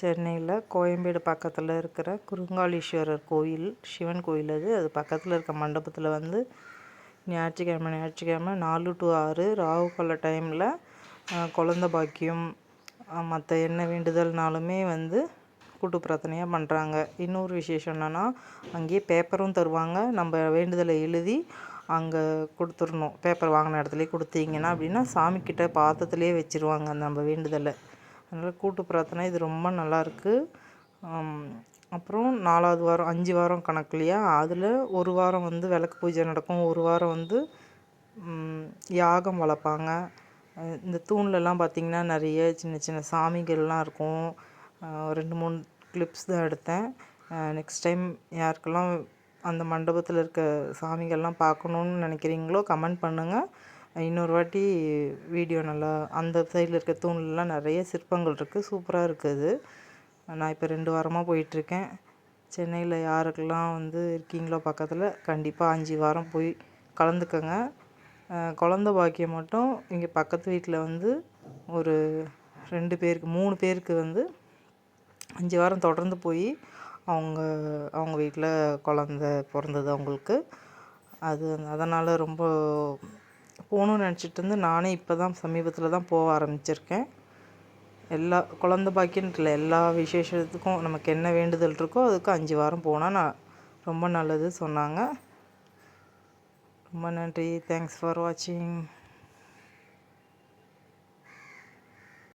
சென்னையில் கோயம்பேடு பக்கத்தில் இருக்கிற குருங்காலீஸ்வரர் கோயில் சிவன் கோயில் அது. அது பக்கத்தில் இருக்க மண்டபத்தில் வந்து ஞாயிற்றுக்கிழமை ஞாயிற்றுக்கிழமை நாலு டு ஆறு ராகு கால டைமில் குழந்த பாக்கியம் மற்ற என்ன வேண்டுதல்னாலுமே வந்து கூட்டு பிரார்த்தனையாக பண்ணுறாங்க. இன்னொரு விசேஷம் என்னென்னா அங்கேயே பேப்பரும் தருவாங்க. நம்ம வேண்டுதலை எழுதி அங்கே கொடுத்துடணும். பேப்பர் வாங்கின இடத்துலையே கொடுத்தீங்கன்னா அப்படின்னா சாமிக்கிட்ட பாத்திரத்துலேயே வச்சுருவாங்க நம்ம வேண்டுதலை. அதனால் கூட்டு பிரார்த்தனை இது ரொம்ப நல்லாயிருக்கு அப்புறம் நாலாவது வாரம் அஞ்சு வாரம் கணக்கு இல்லையா? அதில் ஒரு வாரம் வந்து விளக்கு பூஜை நடக்கும். ஒரு வாரம் வந்து யாகம் வளர்ப்பாங்க. இந்த தூண்லலாம் பார்த்திங்கன்னா நிறைய சின்ன சின்ன சாமிகள்லாம் இருக்கும். ரெண்டு மூணு கிளிப்ஸ் தான் எடுத்தேன். நெக்ஸ்ட் டைம் யாருக்கெல்லாம் அந்த மண்டபத்தில் இருக்க சாமிகள்லாம் பார்க்கணுன்னு நினைக்கிறீங்களோ கமெண்ட் பண்ணுங்கள் இன்னொரு வாட்டி வீடியோ நல்லா அந்த சைடில் இருக்க தூண்லலாம் நிறைய சிற்பங்கள் இருக்குது சூப்பராக இருக்குது நான் இப்போ ரெண்டு வாரமாக போயிட்டுருக்கேன். சென்னையில் யாருக்கெல்லாம் வந்து இருக்கீங்களோ பக்கத்தில் கண்டிப்பாக அஞ்சு வாரம் போய் கலந்துக்கங்க. குழந்த பாக்கியம் மட்டும் இங்கே பக்கத்து வீட்டில் வந்து ஒரு ரெண்டு பேருக்கு மூணு பேருக்கு வந்து அஞ்சு வாரம் தொடர்ந்து போய் அவங்க அவங்க வீட்டில் குழந்த பிறந்தது அவங்களுக்கு. அது அதனால் ரொம்ப போகணும்னு நினச்சிட்டு இருந்து நானே இப்போ தான் சமீபத்தில் தான் போக ஆரம்பிச்சிருக்கேன். எல்லா குழந்த பாக்கியன்ட்டு இல்லை எல்லா விசேஷத்துக்கும் நமக்கு என்ன வேண்டுதல் இருக்கோ அதுக்கு அஞ்சு வாரம் போனால் நான் ரொம்ப நல்லது சொன்னாங்க. ரொம்ப நன்றி. தேங்க்ஸ் ஃபார் வாட்சிங்